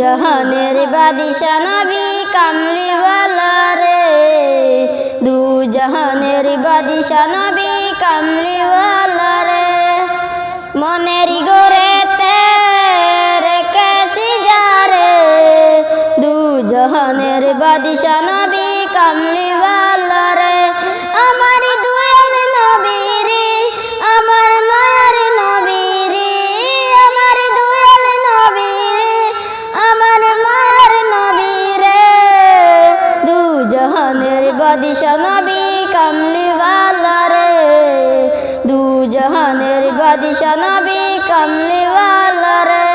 জাহানের বাদিশা নবী কামলিওয়ালা রে দু জাহানের বাদিশা নবী কামলিওয়ালা রে মনের গরেতে রেখেছি জারে দু জাহানের বাদিশা কামলিওয়ালা জাহানের বাদিশা নবী কামলিওয়ালা রে। দু জাহানের বাদিশা নবী কামলিওয়ালা রে।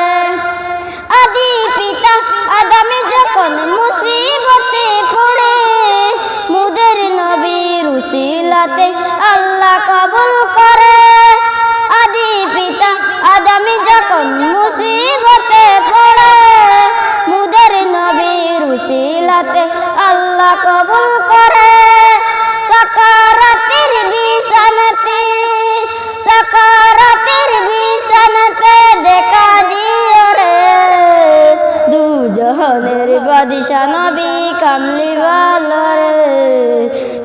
আদি পিতা আদামে যখন মুসিবতে পড়ে, মুদের নবীর উসিলাতে আল্লাহ কবুল করে। আদি পিতা আদামে যখন মুসিবতে পড়ে, মুদের নবীর উসিলাতে কবুল করে। সাকারাতের বিছানাতে সাকারাতের বিছানাতে দেখা দিও রে। দু জাহানের বাদিশা নবী কামলিওয়ালা রে।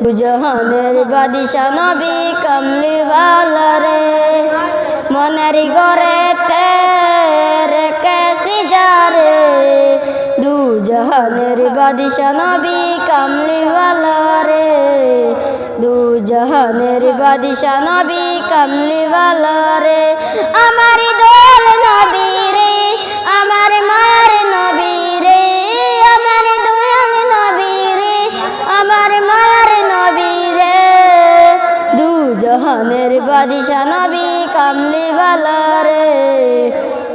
দু জাহানের বাদিশা নবী কামলিওয়ালা রে। মনের গরে জাহানের বাদিশা নবী কামলিওয়ালা রে। দু জাহানের বাদিশা নবী কামলিওয়ালা রে। আমার দোল নবী রে, আমার মার নবী রে। আমার দোল নবী রে, আমার মার নবী রে। দু জাহানের বাদিশা নবী কামলিওয়ালা রে।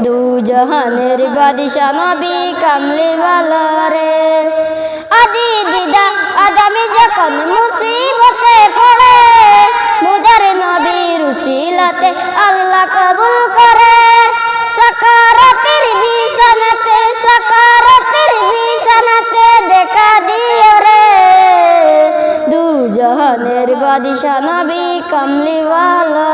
দু জাহানের বাদিশা নবী কামলিওয়ালা রে। আদি দিদা আদামি যখন মুসিবতে পড়ে, মুদার নবীর উসিলাতে আল্লাহ কবুল করে। সাকারাতের বিছানাতে সাকারাতের বিছানাতে দেখা দিও রে। দু জাহানের বাদিশা নবী কামলিওয়ালা